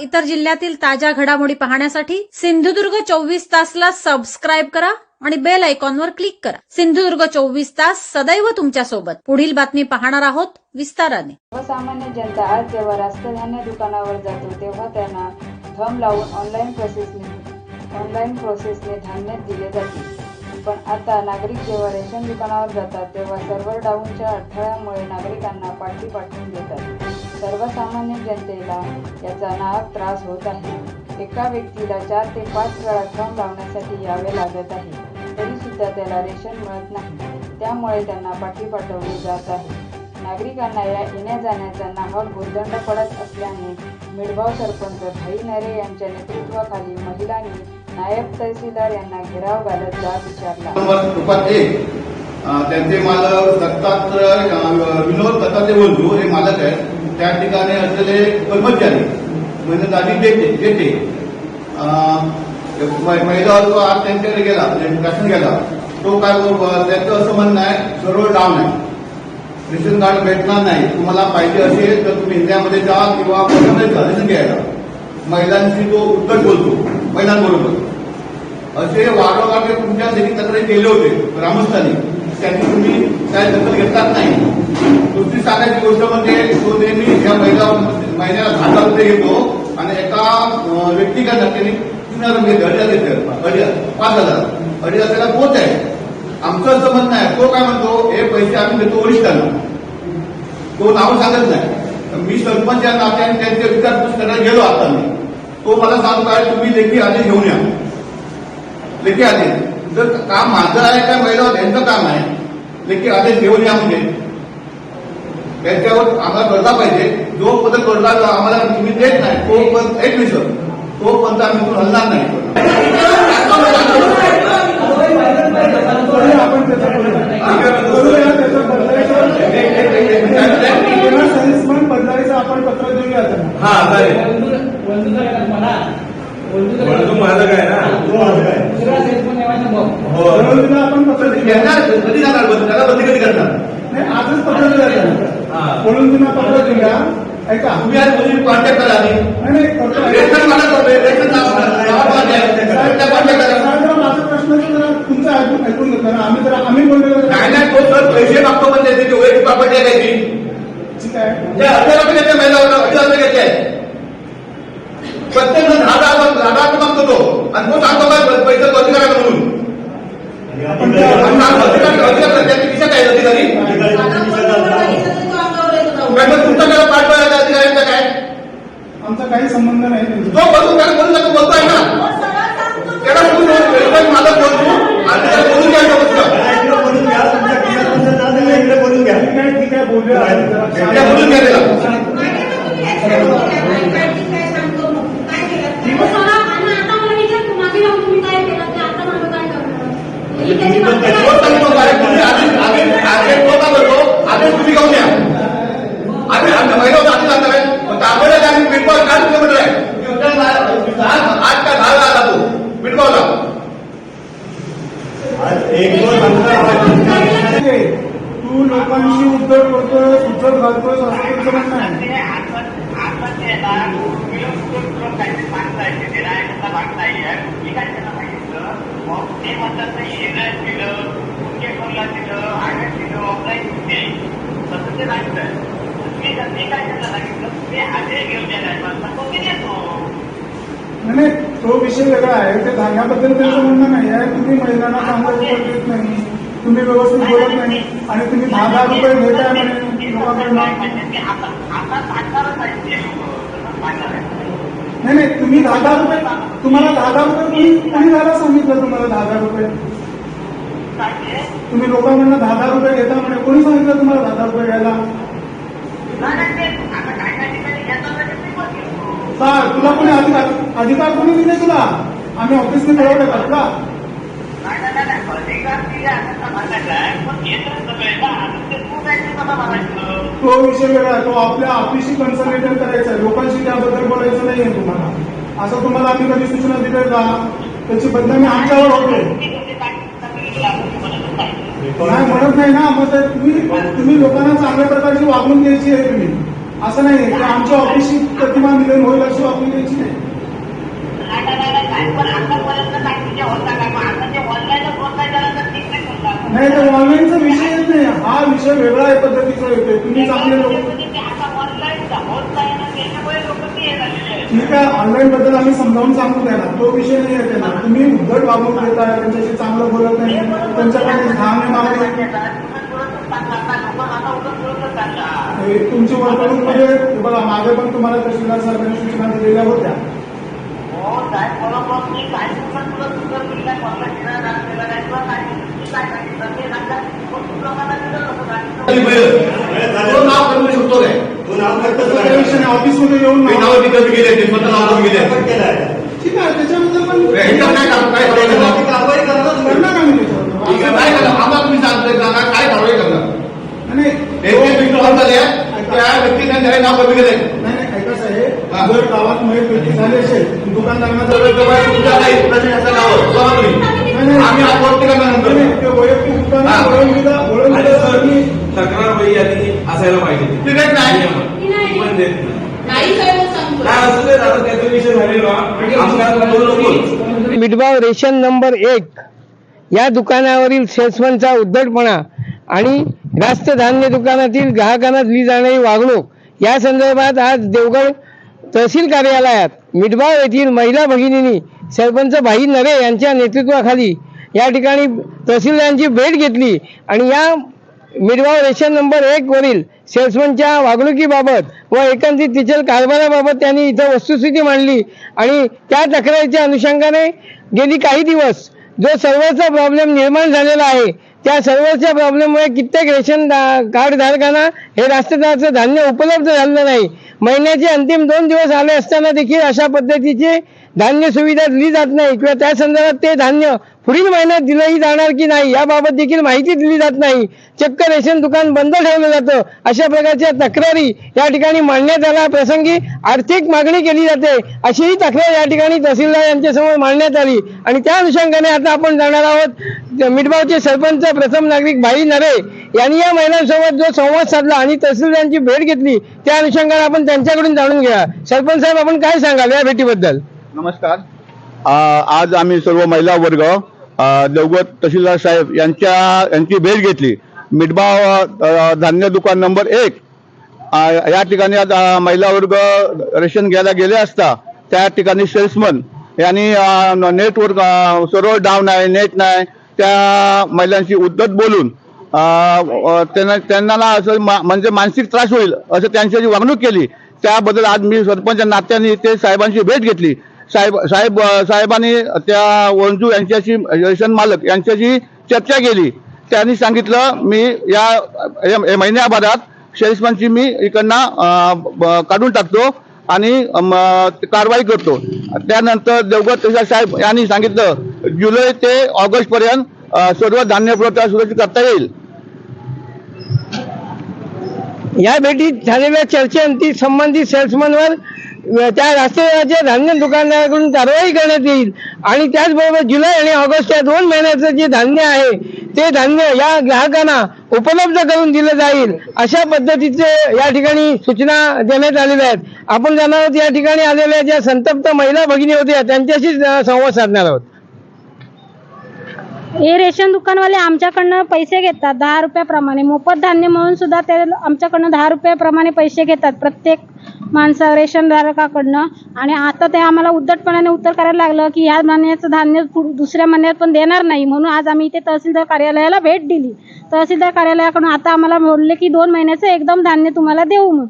इतर जिल्ह्यातील ताज्या घडामोडी पाहण्यासाठी सिंधुदुर्ग चोवीस तासला सबस्क्राईब करा आणि बेल आयकॉनवर क्लिक करा. सिंधुदुर्ग चोवीस तास सदैव तुमच्यासोबत पुढील बातमी पाहणार आहोत विस्ताराने. सर्वसामान्य जनता आज जेव्हा राष्ट्रधान्य दुकानावर जातो तेव्हा त्यांना धम लावून ऑनलाईन प्रोसेसने ऑनलाईन प्रोसेसने धान्य दिले जाते. पण आता नागरिक जेव्हा रेशन दुकानावर जातात तेव्हा सर्व्हर डाऊनच्या अडथळ्यामुळे नागरिकांना पाठी पाठवून देतात. सर्वसामान्य जनतेला याचा नाहक त्रास होत आहे. एका व्यक्तीला चार ते पाच वेळा थंब लावण्यासाठी यावे लागत आहे. तरी सुद्धा त्याला रेशन मिळत नाही. त्यामुळे त्यांना पाठी पाठवली जात आहे. नागरिकांना या येण्या जाण्याचा नाहक भुर्दंड पडत असल्याने मिडभाव सरपंच भाई नरे यांच्या नेतृत्वाखाली महिलांनी नायब तहसीलदार यांना घेराव घालत जाब विचारला. त्यांचे मालक दत्तात्रय विनोद दत्तात्रय बंधू हे मालक आहेत. त्या ठिकाणी असलेले कर्मचारी म्हणजे दादी देते देते महिला वर्ग आज त्यांच्याकडे गेला म्हणजे राशन गेला तो काय त्याचं असं म्हणणं आहे सर्व डाऊन आहे रेशन कार्ड भेटणार नाही. तुम्हाला पाहिजे असेल तर तुम्ही इंडियामध्ये जा किंवा रेशन घ्यायला. महिलांशी तो उत्तर बोलतो महिलांबरोबर. असे वारंवार तुमच्या देखील तक्रारी केले होते ग्रामस्थांनी. त्यांनी तुम्ही काय दखल घेतात नाही. दुसरी सांगायची गोष्ट म्हणजे तो नेहमी या महिला महिन्याला दहा रुपये घेतो आणि एका अं, धक्क्याने तीन हजार रुपये घेतो अडीच हजार पाच हजार. अडीच त्याला पोच आहे. आमचं असं म्हणणं आहे. तो काय म्हणतो? हे पैसे आम्ही देतो वरिष्ठांना. तो नाव सांगत नाही. मी सरपंच या नात्याने त्यांचे विचारपूस करायला गेलो आता मी. तो मला सांगतोय तुम्ही लेखी आदेश घेऊन या. लेखी आदेश. जर काम माझं आहे का महिला यांचं काम आहे लेखी आदेश घेऊन या म्हणजे त्यांच्यावर आम्हाला कर्जा पाहिजे जो पद कर्जा आम्हाला तुम्ही देत नाही तो पण एक मिनिट तो पण आम्ही इथून हलणार नाही त्याचा त्याचा हा चालेल मालक आहे ना हो दररोजला आपण पत्र येणार कधी जाणार बंद त्याला बंदी कधी करणार? नाही आजच पत्र हा. त्यांना म्हणून तुम्ही पत्र देऊया ऐका. तुम्ही आज मुली कॉन्टॅक्ट करा आधी. नाही नाही रेशन मला रेशन माझा प्रश्न जरा तुमचं ऐकून ना आम्ही जरा आम्ही बोललेलो काय नाही तो सर पैसे मागतो म्हणजे त्याची वैयक्तिक प्रॉपर्टी आहे त्याची. ठीक आहे. रुपये घेते रुपये घेते प्रत्येक जण दहा दहा मागतो तो. आणि तो सांगतो काय पैसे भरती करा म्हणून आपण त्या- आणि सांग भरती करा- भरती करा. त्याची दिशा काय आहे अधिकारी मॅडम तुमच्याकडे पाठवायला अधिकाऱ्यांचा काय आमचा काही संबंध नाही त्यांच्याशी. तो बसून काय बोलून जातो बोलतोय ना त्याला बोलून रेल्वे मालक बोलतो आणि त्याला बोलून घ्यायचं फक्त ठीक आहे ठीक आहे बोलूया त्या बोलून घ्या त्याला तो सांगतो काय तुम्ही आधी आधी आधी तो का बोलतो आधी तुम्ही घेऊन या आम्ही आम्ही महिला आधी जाणार आहे तांबड्यात आम्ही पिंपळ काय किलोमीटर आहे दहा- आठ का दहा आला तो पिंपळला तू लोकांशी उद्धट करतोय उद्धट घालतोय असं तुमचं म्हणणं आहे. नाही नाही, तो विषय वेगळा आहे. ते धान्याबद्दल त्यांचं म्हणणं नाही आहे तुम्ही महिलांना चांगलं उत्तर देत नाही. तुम्ही व्यवस्थित बोलत नाही. आणि तुम्ही दहा दहा रुपये घेताय म्हणे लोकांकडनं नाही. नाही तुम्ही दहा दहा रुपये तुम्हाला दहा दहा रुपये तुम्ही कोणी झाला सांगितलं तुम्हाला दहा दहा रुपये. तुम्ही लोकांकडनं दहा दहा रुपये घेता म्हणे. कोणी सांगितलं तुम्हाला दहा दहा रुपये घ्यायला का तुला कोणी अधिकार अधिकार कोणी दिले तुला? आम्ही ऑफिसने कळवलं का तुला? तो विषय वेगळा तो आपल्या ऑफिसशी कन्सल्टेशन करायचा लोकांशी त्याबद्दल बोलायचं नाहीये तुम्हाला. असं तुम्हाला आम्ही कधी सूचना दिल्या का? त्याची बदनामी आमच्यावर होते. नाही म्हणत नाही ना. मग ते तुम्ही तुम्ही लोकांना चांगल्या प्रकारची वागणूक द्यायची आहे तुम्ही. असं नाही की आमच्या ऑफिसची प्रतिमा निधन होईल अशी आपली द्यायची नाही. नाही तर ऑनलाईनचा विषय येत नाही. हा विषय वेगळा आहे पद्धतीचा येतोय. तुम्ही चांगले लोक आहेत. ठीक आहे ऑनलाईन बद्दल आम्ही समजावून सांगतो त्यांना तो विषय नाही आहे त्यांना तुम्ही उद्धट वागणूक देताय त्यांच्याशी चांगलं बोलत नाही. त्यांच्याकडे मागणे हे तुमची वर्तणूकमध्ये हे बघा मागे पण तुम्हाला तहसीलदार साहेबांनी सूचना दिलेल्या होत्या. ऑफिसमध्ये येऊन नाव तिथं गेले ते स्वतः नाव गेले ठीक आहे त्याच्याबद्दल पण काय काम- काय कारवाई करणार? आम्हाला तुम्ही सांगताय सांगा काय कारवाई करणार नाही हे जे बिल ऑन झाले त्या व्यक्तीने नाव कमी केलंय जर गावात मयत व्यक्ती झाली असेल दुकानदारांना. आम्ही करणार वैयक्तिक दुकान तक्रार वही यादी असायला पाहिजे. ती पण देत नाही. मिठभाव रेशन नंबर एक. या दुकानावरील सेल्समनचा उद्धटपणा आणि रास्त धान्य दुकानातील ग्राहकांना दिली जाणारी वागणूक. या संदर्भात आज देवगड तहसील कार्यालयात मिठबाव येथील महिला भगिनींनी सरपंच भाई नरे यांच्या नेतृत्वाखाली या ठिकाणी तहसीलदारांची भेट घेतली आणि या मिडवाव रेशन नंबर एक वरील सेल्समनच्या वागणुकीबाबत व एकंदरीत तिच्या कारभाराबाबत त्यांनी इथं वस्तुस्थिती मांडली आणि त्या तक्रारीच्या अनुषंगाने गेली काही दिवस जो सर्वचा प्रॉब्लेम निर्माण झालेला आहे त्या सर्वच्या प्रॉब्लेममुळे कित्येक रेशन दा- कार्ड धारकांना हे राष्ट्रदाचं धान्य उपलब्ध झालं नाही. महिन्याचे अंतिम दोन दिवस आले असताना देखील अशा पद्धतीची धान्य सुविधा दिली जात नाही किंवा त्या संदर्भात ते धान्य पुढील महिन्यात दिलंही जाणार की नाही याबाबत देखील माहिती दिली जात नाही. चक्क रेशन दुकान बंद ठेवलं जातं. अशा प्रकारच्या तक्रारी या ठिकाणी मांडण्यात आल्या. प्रसंगी आर्थिक मागणी केली जाते. अशीही तक्रार या ठिकाणी तहसीलदार यांच्यासमोर मांडण्यात आली. आणि त्या अनुषंगाने आता आपण जाणार आहोत. मिठबावचे सरपंच प्रथम नागरिक भाई नरे यांनी या महिलांसोबत जो संवाद साधला आणि तहसीलदारांची भेट घेतली त्या अनुषंगाने आपण त्यांच्याकडून जाणून घ्या सरपंच साहेब आपण काय सांगाल या भेटीबद्दल? नमस्कार. आ, आज आम्ही सर्व महिला वर्ग देवगत तहसीलदार साहेब यांच्या यांची भेट घेतली. मिठबाव धान्य दुकान नंबर एक या ठिकाणी आज महिला वर्ग रेशन घ्यायला गेले असता त्या ठिकाणी सेल्समन यांनी नेटवर्क सर्व डाऊन आहे नेट नाही त्या महिलांशी उद्धत बोलून त्यांना त्यांना ना असं मा- म्हणजे मानसिक त्रास होईल असं त्यांच्याशी वागणूक केली त्याबद्दल आज मी सरपंच नात्याने ते साहेबांची भेट घेतली. साहेब साहेब साहेबांनी त्या वंजू यांच्याशी रेशन मालक यांच्याशी चर्चा केली. त्यांनी सांगितलं मी या या महिन्याभरात सेल्समॅनची मी इकडनं काढून टाकतो. आणि कारवाई करतो. त्यानंतर देवगड तहसीलदार साहेब यांनी सांगितलं जुलै ते ऑगस्ट पर्यंत सर्व धान्य पुरवठा सुरक्षित करता येईल. या भेटीत झालेल्या चर्चेअंती संबंधित सेल्समनवर त्या राष्ट्रीय धान्य दुकानदाराकडून कारवाई करण्यात येईल. आणि त्याचबरोबर जुलै आणि ऑगस्ट या दोन महिन्याचं जे धान्य आहे ते धान्य या ग्राहकांना उपलब्ध करून दिलं जाईल अशा पद्धतीचे या ठिकाणी सूचना देण्यात आलेल्या आहेत. आपण जाणार आहोत या ठिकाणी आलेल्या ज्या संतप्त महिला भगिनी होत्या त्यांच्याशी संवाद साधणार आहोत. हे रेशन दुकानवाले आमच्याकडनं पैसे घेतात दहा रुपयाप्रमाणे. मोफत धान्य म्हणून सुद्धा ते आमच्याकडनं दहा रुपयाप्रमाणे पैसे घेतात प्रत्येक माणसा रेशन धारकाकडनं आणि आता ते आम्हाला उद्धटपणाने उत्तर करायला लागलं की ह्या धान्याचं धान्य दुसऱ्या महिन्यात पण देणार नाही. म्हणून आज आम्ही इथे तहसीलदार कार्यालयाला भेट दिली. तहसीलदार कार्यालयाकडून आता आम्हाला बोलले की दोन महिन्याचं एकदम धान्य तुम्हाला देऊ म्हणून.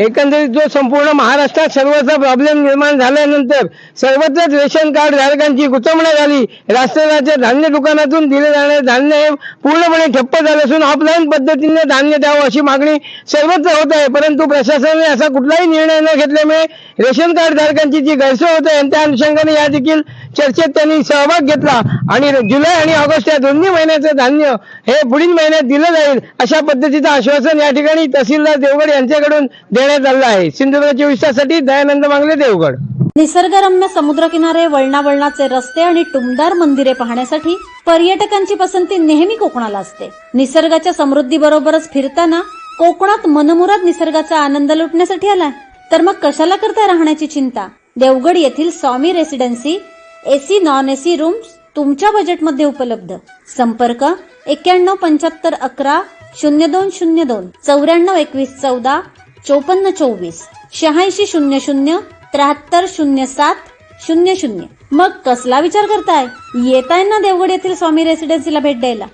एकंदरीत जो संपूर्ण महाराष्ट्रात सर्वचा प्रॉब्लेम निर्माण झाल्यानंतर सर्वत्रच रेशन कार्ड धारकांची गुचमणा झाली. राष्ट्रराज्य धान्य दुकानातून दिले जाणारे धान्य हे पूर्णपणे ठप्प झाले असून ऑफलाईन पद्धतीने धान्य द्यावं अशी मागणी सर्वत्र होत आहे. परंतु प्रशासनाने असा कुठलाही निर्णय न घेतल्यामुळे रेशन कार्ड धारकांची जी गैरसोय होत आहे त्या अनुषंगाने या देखील चर्चेत त्यांनी सहभाग घेतला. आणि जुलै आणि ऑगस्ट या दोन्ही महिन्याचं धान्य हे पुढील महिन्यात दिलं जाईल अशा पद्धतीचं आश्वासन या ठिकाणी तहसीलदार देवगड यांच्याकडून देण्यात आलं आहे. सिंधुदुर्गच्या विश्वासाठी दयानंद मांगले देवगड. निसर्गरम्य समुद्रकिनारे वळणा रस्ते आणि टुमदार मंदिरे पाहण्यासाठी पर्यटकांची पसंती नेहमी कोकणाला असते. निसर्गाच्या समृद्धीबरोबरच फिरताना कोकणात मनमुराद निसर्गाचा आनंद लुटण्यासाठी आलाय. तर मग कशाला करता राहण्याची चिंता? देवगड येथील Swami residency AC non AC rooms तुमच्या बजेटमध्ये उपलब्ध. संपर्क एक्क्याण्णव पंच्याहत्तर अकरा शून्य दोन शून्य दोन चौऱ्याण्णव एकवीस चौदा चोपन्न चोवीस. शहाऐंशी शून्य शून्य त्र्याहत्तर शून्य सात शून्य शून्य. मग कसला विचार करताय? येताय ना देवगड येथील स्वामी रेसिडेन्सीला भेट द्यायला.